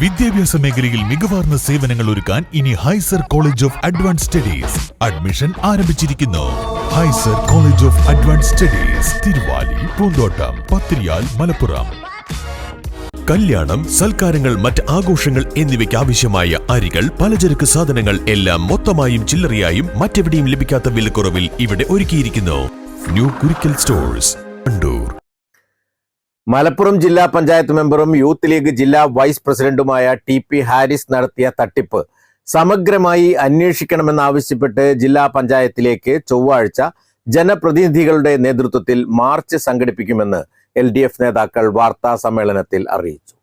വിദ്യാഭ്യാസ മേഖലയിൽ മികവാർന്ന സേവനങ്ങൾ ഒരുക്കാൻ ഇനി Haizer college of advance studies admission ആരംഭിച്ചിരിക്കുന്നു. Haizer college of advance studies Thiruvali Poonthottam Pathiriyal Malappuram. കല്യാണം സൽക്കാരങ്ങൾ മറ്റ് ആഘോഷങ്ങൾ എന്നിവയ്ക്ക് ആവശ്യമായ അരികൾ പലചരക്ക് സാധനങ്ങൾ എല്ലാം മൊത്തമായും ചില്ലറയായും മറ്റെവിടെയും ലഭിക്കാത്ത വിലക്കുറവിൽ ഇവിടെ ഒരുക്കിയിരിക്കുന്നു. ന്യൂ കുരിക്കൽ സ്റ്റോഴ്സ് കണ്ടൂർ മലപ്പുറം ജില്ലാ പഞ്ചായത്ത് മെമ്പറും യൂത്ത് ലീഗ് ജില്ലാ വൈസ് പ്രസിഡന്റുമായ ടി പി ഹാരിസ് നടത്തിയ തട്ടിപ്പ് സമഗ്രമായി അന്വേഷിക്കണമെന്നാവശ്യപ്പെട്ട് ജില്ലാ പഞ്ചായത്തിലേക്ക് ചൊവ്വാഴ്ച ജനപ്രതിനിധികളുടെ നേതൃത്വത്തിൽ മാർച്ച് സംഘടിപ്പിക്കുമെന്ന് എൽ ഡി എഫ് നേതാക്കൾ വാർത്താ സമ്മേളനത്തിൽ അറിയിച്ചു.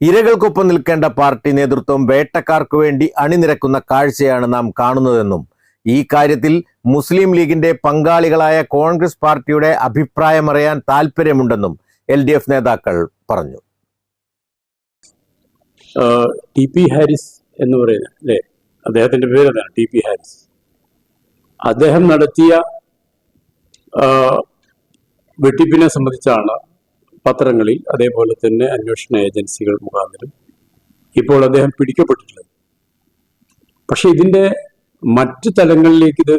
ഇരകൾക്കൊപ്പം നിൽക്കേണ്ട പാർട്ടി നേതൃത്വം വേട്ടക്കാർക്ക് വേണ്ടി അണിനിരക്കുന്ന കാഴ്ചയാണ് നാം കാണുന്നതെന്നും ഈ കാര്യത്തിൽ മുസ്ലിം ലീഗിന്റെ പങ്കാളികളായ കോൺഗ്രസ് പാർട്ടിയുടെ അഭിപ്രായമറിയാൻ താൽപ്പര്യമുണ്ടെന്നും എൽ ഡി എഫ് നേതാക്കൾ പറഞ്ഞു. ടി പി ഹാരിസ് എന്ന് പറയുന്നത് അല്ലേ? അദ്ദേഹത്തിന്റെ പേര് എന്താണ് ടി പി ഹാരിസ്. അദ്ദേഹം നടത്തിയ വെട്ടിപ്പിനെ സംബന്ധിച്ചാണ് പത്രങ്ങളിൽ അതേപോലെ തന്നെ അന്വേഷണ ഏജൻസികൾ മുഖാന്തരം ഇപ്പോൾ അദ്ദേഹം പിടിക്കപ്പെട്ടിട്ടുള്ളത്. പക്ഷെ ഇതിന്റെ മറ്റു തലങ്ങളിലേക്ക് ഇത്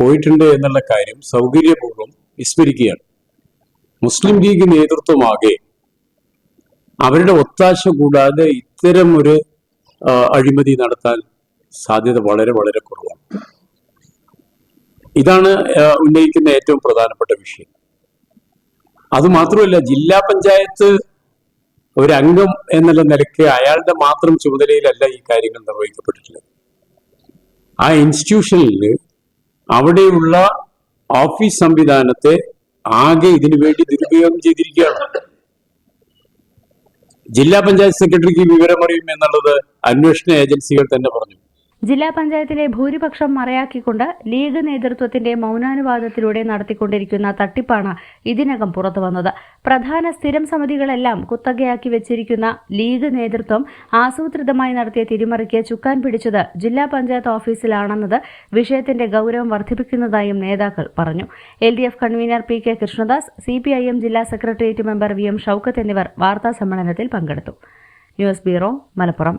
പോയിട്ടുണ്ട് എന്നുള്ള കാര്യം സൗകര്യപൂർവം വിസ്മരിക്കുകയാണ്. മുസ്ലിം ലീഗ് നേതൃത്വമാകെ അവരുടെ ഒത്താശ കൂടാതെ ഇത്തരം ഒരു അഴിമതി നടത്താൻ സാധ്യത വളരെ വളരെ കുറവാണ്. ഇതാണ് ഉന്നയിക്കുന്ന ഏറ്റവും പ്രധാനപ്പെട്ട വിഷയം. അതുമാത്രമല്ല ജില്ലാ പഞ്ചായത്ത് ഒരു അംഗം എന്നുള്ള നിലയ്ക്ക് അയാളുടെ മാത്രം ചുമതലയിലല്ല ഈ കാര്യങ്ങൾ നിർവഹിക്കപ്പെട്ടിട്ടുള്ളത്. ആ ഇൻസ്റ്റിറ്റ്യൂഷനിൽ അവിടെയുള്ള ഓഫീസ് സംവിധാനത്തെ ആകെ ഇതിനു വേണ്ടി ദുരുപയോഗം ചെയ്തിരിക്കുകയാണ്. ജില്ലാ പഞ്ചായത്ത് സെക്രട്ടറിക്ക് വിവരമറിയും എന്നുള്ളത് അന്വേഷണ ഏജൻസികൾ തന്നെ പറഞ്ഞു. ജില്ലാ പഞ്ചായത്തിലെ ഭൂരിപക്ഷം മറയാക്കിക്കൊണ്ട് ലീഗ് നേതൃത്വത്തിന്റെ മൗനാനുവാദത്തിലൂടെ നടത്തിക്കൊണ്ടിരിക്കുന്ന തട്ടിപ്പാണ് ഇതിനകം പുറത്തുവന്നത് പ്രധാന സ്ഥിരം സമിതികളെല്ലാം കുത്തകയാക്കി വെച്ചിരിക്കുന്ന ലീഗ് നേതൃത്വം ആസൂത്രിതമായി നടത്തിയ തിരിമറിക്ക് ചുക്കാൻ പിടിച്ചത് ജില്ലാ പഞ്ചായത്ത് ഓഫീസിലാണെന്നത് വിഷയത്തിന്റെ ഗൌരവം വർദ്ധിപ്പിക്കുന്നതായും നേതാക്കൾ പറഞ്ഞു. L D F convener P K Krishnadas C P I M ജില്ലാ secretariat member V M Shoukath എന്നിവർ വാർത്താ സമ്മേളനത്തിൽ പങ്കെടുത്തു. News bureau Malappuram.